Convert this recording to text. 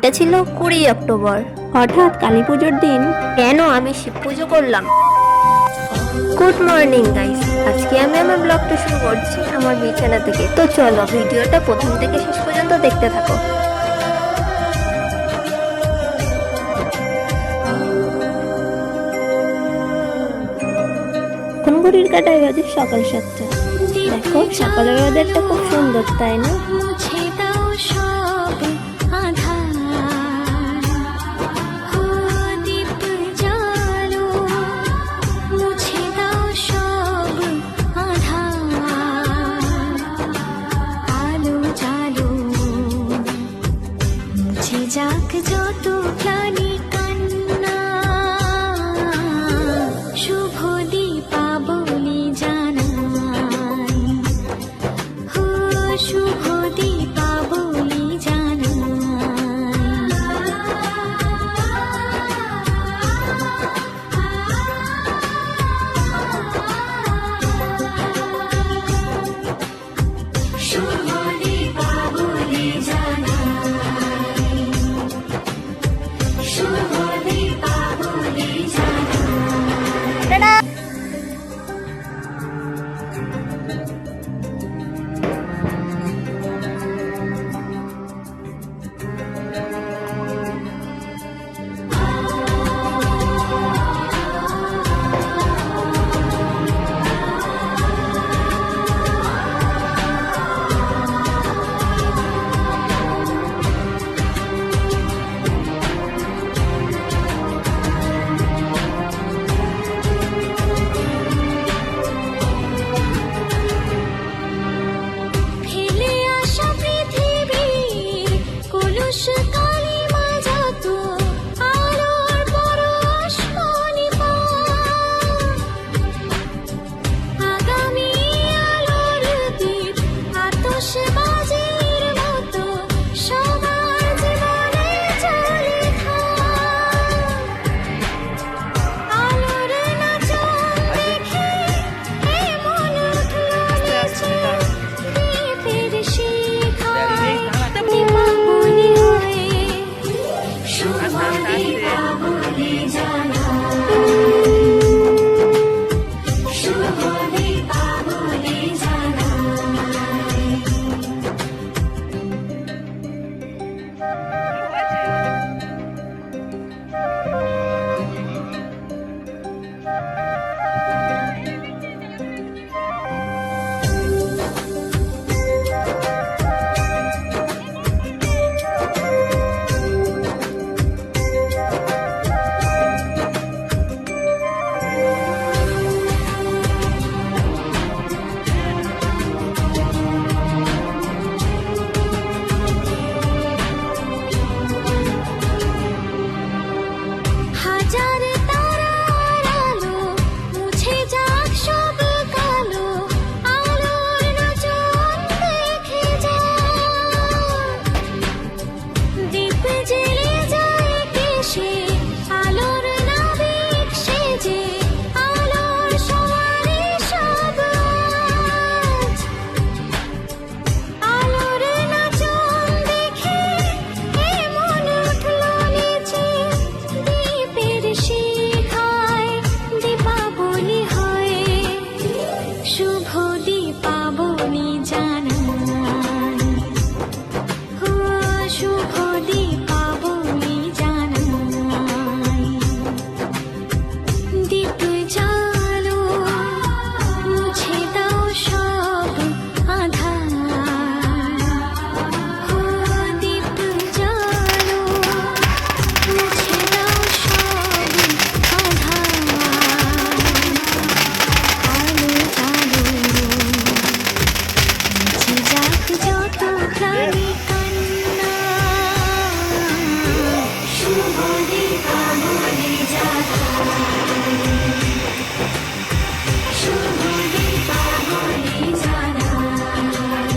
দিনটা ছিল কুড়ি অক্টোবর। হঠাৎ কালী পুজোর দিন কেন আমি শিব পুজো করলাম? গুড মর্নিং গাইস আজকে আমি আমার ব্লগটা শুরু করছি আমার বিছানা থেকে। তো চলো, ভিডিওটা প্রথম থেকে শেষ পর্যন্ত দেখতে থাকো। ঘড়ির কাটায় বাজে সকাল সাতটা। দেখো, সকালের ওয়েদারটা খুব সুন্দর, তাই না? जो